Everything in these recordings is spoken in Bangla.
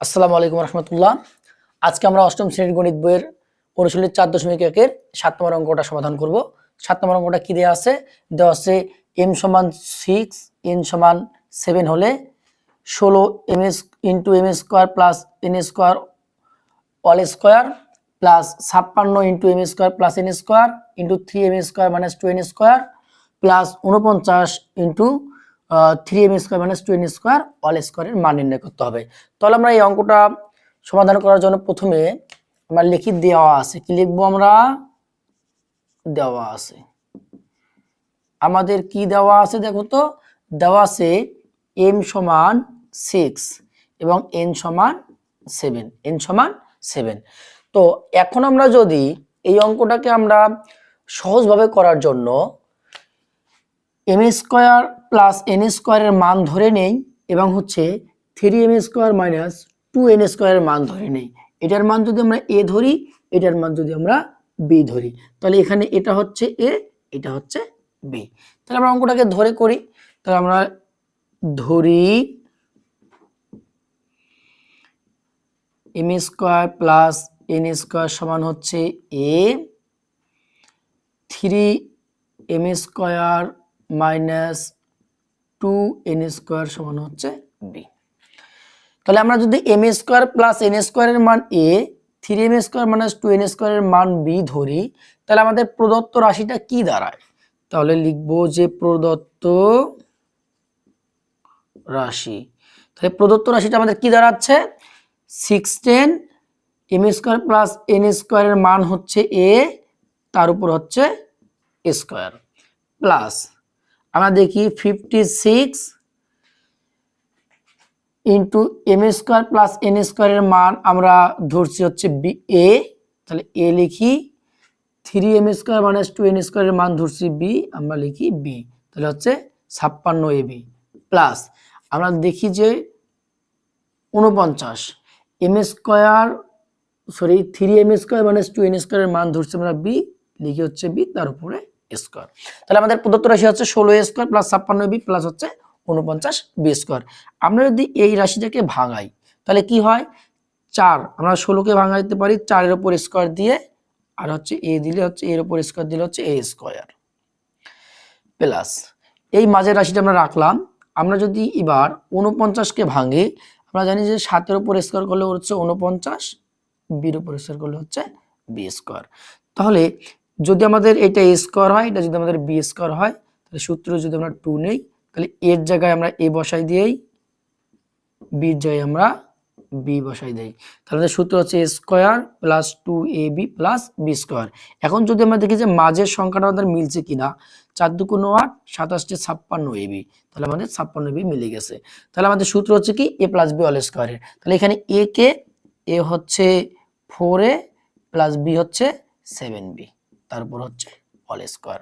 আসসালামু আলাইকুম রহমতুল্লাহ। আজকে আমরা অষ্টম শ্রেণির গণিত বইয়ের অনুশীলনের চার দশমিক একের সাত নম্বর অঙ্কটা সমাধান করব। সাত নম্বর অঙ্কটা কী দেওয়া আছে? দেওয়া আছে এম সমান সিক্স এন সমান সেভেন হলে ষোলো M S into M square plus N square all square plus ছাপ্পান্ন into M square plus N square into three M square minus two N square plus উনপঞ্চাশ into three M square minus two N square all স্কোয়ারের মান নির্ণয় করতে হবে। তাহলে আমরা এই অঙ্কটা সমাধান করার জন্য প্রথমে আমরা লিখি দেওয়া আছে। কি লিখব আমরা? দেওয়া আছে। আমাদের কি দেওয়া আছে দেখো তো? দেওয়া আছে এম সমান সিক্স এবং এন সমান সেভেন এন সমান সেভেন তো এখন আমরা যদি এই অঙ্কটাকে আমরা সহজভাবে করার জন্য এম স্কোয়ার প্লাস এন স্কোয়ারের মান ধরে নেই এবং হচ্ছে three M square minus two N স্কোয়ারের মান ধরে নেই। এটার মান যদি আমরা এ ধরি, এটার মান যদি আমরা বি ধরি। তাহলে এখানে এটা হচ্ছে এ এটা হচ্ছে বি তাহলে আমরা অঙ্কটাকে ধরে করি। তাহলে আমরা ধরি M square plus N square সমান হচ্ছে A three M square minus two N square সমান হচ্ছে বি তাহলে আমরা যদি এম স্কোয়ার প্লাস এন স্কোয়ারের মান A three M square minus two N স্কোয়ারের মান বি ধরি, তাহলে আমাদের প্রদত্ত রাশিটা কি দাঁড়ায়? তাহলে লিখব যে প্রদত্ত রাশি। তাহলে প্রদত্ত রাশিটা আমাদের কি দাঁড়াচ্ছে? Six ten M square plus N স্কোয়ারের মান হচ্ছে এ তার উপর হচ্ছে স্কোয়ার প্লাস আমরা দেখি fifty six into M square plus N স্কোয়ারের মান আমরা ধরছি হচ্ছে বি এ তাহলে এ লিখি three M square minus two N স্কোয়ারের মান ধরছি বি আমরা লিখি বি তাহলে হচ্ছে ছাপ্পান্ন এ বি প্লাস আমরা দেখি যে উনপঞ্চাশ M square sorry three M square minus two N স্কোয়ারের মান ধরছি আমরা বি লিখি হচ্ছে বি তার উপরে স্কোয়ার। তাহলে আমাদের প্রদত্ত রাশি হচ্ছে ষোলো স্কোয়ার প্লাস ছাপ্পান্ন বি প্লাস হচ্ছে উনপঞ্চাশ বি স্কোয়ার। আমরা যদি এই রাশিটাকে ভাঙাই, তাহলে কি হয়? চার, আমরা ষোলোকে ভাঙাইতে পারি, চারের উপর স্কোয়ার দিয়ে, আর হচ্ছে এ দিলে হচ্ছে, এর উপর স্কোয়ার দিলে হচ্ছে এ স্কোয়ার। প্লাস, এই মাঝের রাশিটা আমরা রাখলাম, আমরা যদি এবার উনপঞ্চাশকে ভাঙি, আমরা জানি যে সাতের উপর স্কোয়ার করলে হচ্ছে উনপঞ্চাশ বির উপর স্কোয়ার করলে হচ্ছে বি স্কোয়ার। তাহলে যদি আমাদের এটা এ স্কোয়ার হয়, এটা যদি আমাদের বি স্কোয়ার হয়, তাহলে সূত্র যদি আমরা টু নেই, তাহলে এর জায়গায় আমরা এ বসাই দিয়েই বির জায়গায় আমরা বি বসাই দেই। তাহলে সূত্র হচ্ছে A square plus two A B plus B square এখন যদি আমরা দেখি যে মাঝের সংখ্যাটা আমাদের মিলছে কিনা, চার দুগুণ আট সাতাশটি ছাপ্পান্ন এ বি তাহলে আমাদের ছাপ্পান্ন বি মিলে গেছে। তাহলে আমাদের সূত্র হচ্ছে কি এ প্লাস বি অল স্কোয়ারের তাহলে এখানে এ কে এ হচ্ছে ফোর এ প্লাস বি হচ্ছে সেভেন বি তারপর হচ্ছে অল স্কোয়ার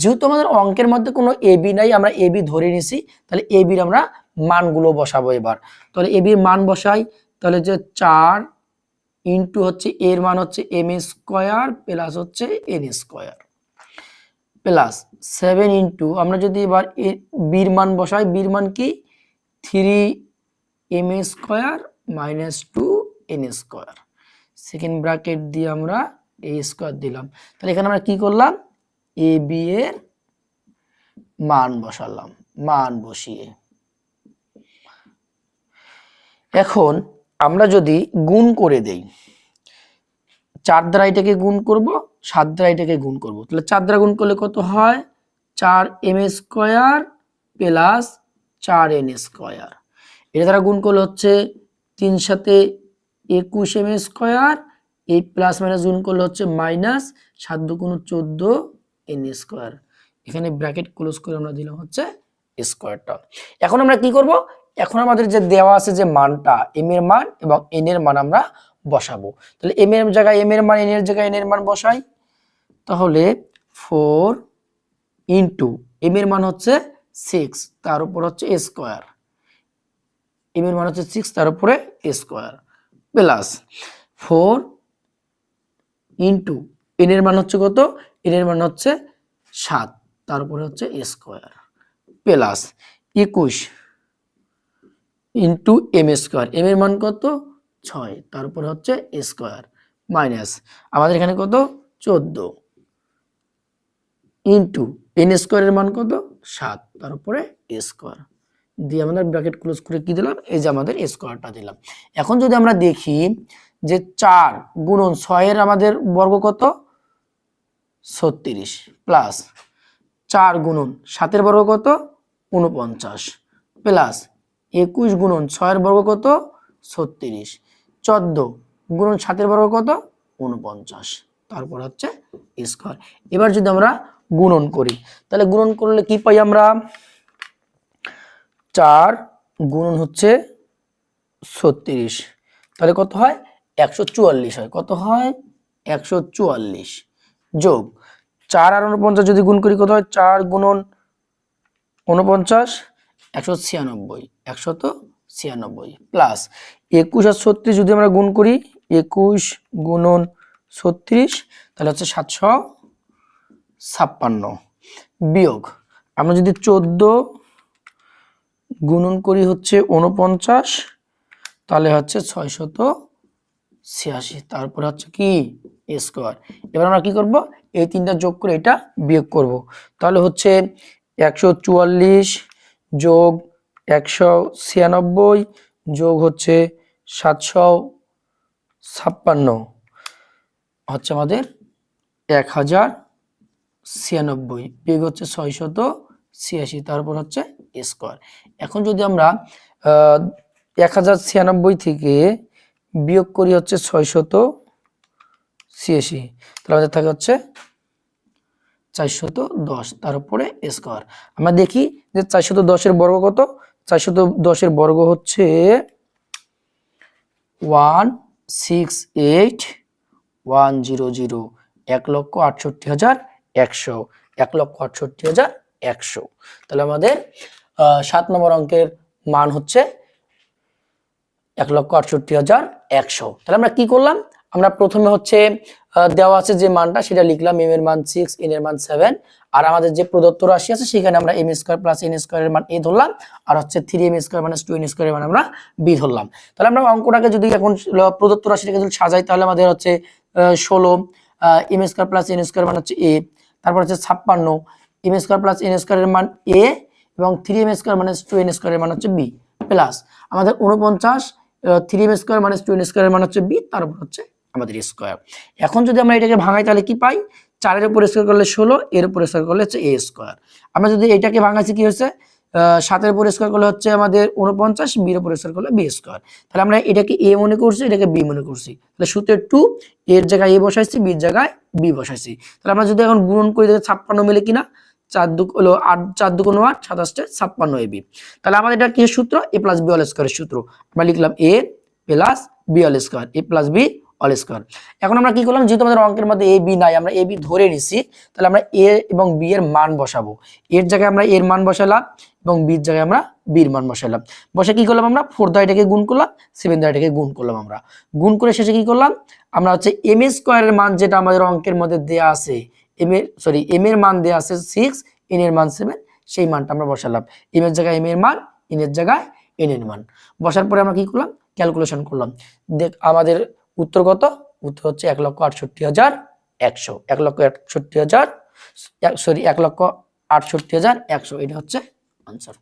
যেহেতু আমাদের অঙ্কের মধ্যে কোনো এ বি নাই, আমরা এ বি ধরে নিছি, তাহলে এ বির আমরা মানগুলো বসাবো এবার। তাহলে এ বির মান বসাই, তাহলে যে চার ইন্টু হচ্ছে এর মান হচ্ছে এম স্কোয়ার প্লাস হচ্ছে N square plus seven into আমরা যদি এবার বির মান বসাই বির মান কি? Three M square minus two N square second bracket দিয়ে আমরা এ স্কোয়ার দিলাম। তাহলে এখানে আমরা কি করলাম? এ বি এর মান বসালাম, মান বসিয়ে। এখন আমরা যদি গুণ করে দেই, চার দ্বারা এটাকে গুণ করব, সাত দ্বারা এটাকে গুণ করব। তাহলে চার দ্বারা গুণ করলে কত হয়? চার এম স্কোয়ার প্লাস চার এন স্কোয়ার এটা দ্বারা গুণ করলে হচ্ছে তিন সাথে একুশ এম স্কোয়ার এই প্লাস মাইনাস গুণ করলে হচ্ছে মাইনাস সাত দুগুণ চোদ্দ এন স্কোয়ার এখানে ব্র্যাকেট ক্লোজ করে আমরা দিলাম হচ্ছে স্কোয়ারটা এখন আমরা কি করব? এখন আমাদের যে দেওয়া আছে যে মানটা এম এর মান এবং এন এর মান আমরা বসাবো। তাহলে এম এর জায়গায় এম এর মান এন এর জায়গায় এন এর মান বসাই। তাহলে ফোর ইন্টু এম এর মান হচ্ছে সিক্স তার উপর হচ্ছে স্কোয়ার এম এর মান হচ্ছে সিক্স তার উপরে square plus four into N এর মান হচ্ছে কত? এন এর মান হচ্ছে সাত। তার উপরে হচ্ছে স্কোয়ার প্লাস একুশ ইন্টু এম স্কোয়ার এম এর মান কত? ছয়। তারপরে হচ্ছে স্কোয়ার মাইনাস আমাদের এখানে কত? চোদ্দ। ইন্টু এন স্কোয়ারের মান কত? সাত। তারপরে স্কোয়ার দিয়ে আমাদের ব্র্যাকেট ক্লোজ করে কি দিলাম? এই যে আমাদের স্কোয়ারটা দিলাম। এখন যদি আমরা দেখি যে চার গুণন ছয়ের আমাদের বর্গ কত? ছত্রিশ প্লাস চার গুণন সাতের বর্গ কত? উনপঞ্চাশ প্লাস একুশ গুণন ছয়ের বর্গ কত? ছত্রিশ। চোদ্দ গুণন সাতের বর্গ কত? উনপঞ্চাশ তারপর হচ্ছে স্কোয়ার এবার যদি আমরা গুণন করি, তাহলে গুণন করলে কি পাই আমরা? চার গুণন হচ্ছে ছত্রিশ। তাহলে কত হয়? একশো চুয়াল্লিশ হয়। কত হয়? একশো চুয়াল্লিশ। যোগ। চার আর উনপঞ্চাশ যদি গুণ করি কত হয়? চার গুণন উনপঞ্চাশ একশো ছিয়ানব্বই। একশত ছিয়ানব্বই। প্লাস একুশ আর ছত্রিশ যদি আমরা গুণ করি, একুশ গুণন ছত্রিশ, তাহলে হচ্ছে সাতশো ছাপ্পান্ন। বিয়োগ। আমরা যদি চোদ্দ গুণন করি হচ্ছে উনপঞ্চাশ তাহলে হচ্ছে ছয়শত ছিয়াশি, তারপরে হচ্ছে কি? স্কোয়ার। এবার আমরা কি করব? এই তিনটা যোগ করে এটা বিয়োগ করব। তাহলে হচ্ছে একশো চুয়াল্লিশ যোগ একশো ছিয়ানব্বই যোগ হচ্ছে সাতশো ছাপ্পান্ন। হচ্ছে আমাদের এক হাজার ছিয়ানব্বই, বিয়োগ হচ্ছে ছয়শত ছিয়াশি, তারপর হচ্ছে স্কোয়ার। এখন যদি আমরা এক হাজার ছিয়ানব্বই থেকে বিয়োগ করি হচ্ছে ছয়শত ছিয়াশি, তাহলে আমাদের থাকে হচ্ছে চারশত দশ, তার উপরে স্কোয়ার। আমরা দেখি যে চারশত দশের বর্গ কত? চারশত দশের বর্গ হচ্ছে one six eight one zero zero, এক লক্ষ আটষট্টি হাজার একশো, এক লক্ষ আটষট্টি হাজার একশো। তাহলে আমাদের সাত নম্বর অঙ্কের মান হচ্ছে এক লক্ষ আটষট্টি হাজার একশো। তাহলে আমরা কি করলাম? আমরা প্রথমে হচ্ছে দেওয়া আছে যে মানটা, সেটা লিখলাম এম এর মান সিক্স এন এর মান সেভেন আর আমাদের যে প্রদত্ত রাশি আছে, সেখানে আমরা এম স্কোয়ার প্লাস এন স্কোয়ারের মান এ ধরলাম, আর হচ্ছে three M square minus two N স্কোয়ারের মান আমরা বি ধরলাম। তাহলে আমরা অঙ্কটাকে যদি এখন প্রদত্ত রাশিটাকে যদি সাজাই, তাহলে আমাদের হচ্ছে ষোলো M square plus N square মান হচ্ছে এ তারপর হচ্ছে ছাপ্পান্ন এম স্কোয়ার প্লাস এন স্কোয়ারের মান এ এবং three M square minus two N স্কোয়ারের মান হচ্ছে বি প্লাস আমাদের উনপঞ্চাশ three M square minus two N স্কোয়ারের মান হচ্ছে বি তারপর হচ্ছে আমাদের স্কোয়ার এখন যদি আমরা এটাকে ভাঙাই, তাহলে কি পাই? চারের উপর স্কোয়ার করলে ষোলো, এর উপর স্কোয়ার করলে হচ্ছে এ স্কোয়ার আমরা যদি এটাকে ভাঙাইছি, কি হচ্ছে সাতের উপর স্কোয়ার করলে হচ্ছে আমাদের উনপঞ্চাশ বির উপর স্কোয়ার করলে বি স্কোয়ার তাহলে আমরা এটাকে এ মনে করছি, এটাকে বি মনে করছি। তাহলে সূত্রের টু এর জায়গায় এ বসাইছি বির জায়গায় বি বসাইছি। তাহলে আমরা যদি এখন গুণন করি দেখে ছাপ্পান্ন মিলে কিনা? চার দু হলো আট, চার দু কোনো আট সাতাশটা ছাপ্পান্ন এ বি তাহলে আমাদের এটা কি সূত্র? এ প্লাস বি অল স্কোয়ারের সূত্র। আমরা লিখলাম A plus B all square A plus B all square এখন আমরা কি করলাম? যেহেতু আমাদের অঙ্কের মধ্যে এ বি নাই, আমরা এ বি ধরে নিছি, তাহলে আমরা এ এবং বি এর মান বসাবো। এর জায়গায় আমরা এর মান বসালাম এবং বির জায়গায় আমরা বির মান বসালাম। বসে কি করলাম আমরা? ফোর এটাকে গুণ করলাম সেভেন এটাকে গুণ করলাম আমরা। গুণ করে শেষে কি করলাম? আমরা হচ্ছে এম স্কোয়ারের মান যেটা আমাদের অঙ্কের মধ্যে দেয়া আছে এম এর সরি এম এর মান দেওয়া আছে সিক্স এন এর মান সেভেন সেই মানটা আমরা বসালাম। এম এর জায়গায় এম এর মান এন এর জায়গায় এন এর মান। বসার পরে আমরা কি করলাম? ক্যালকুলেশন করলাম। দেখ, আমাদের উত্তর কত? উত্তর হচ্ছে এক লক্ষ আটষট্টি হাজার একশো। এক লক্ষ আটষট্টি হাজার সরি এক লক্ষ আটষট্টি হাজার একশো। এটা হচ্ছে আনসার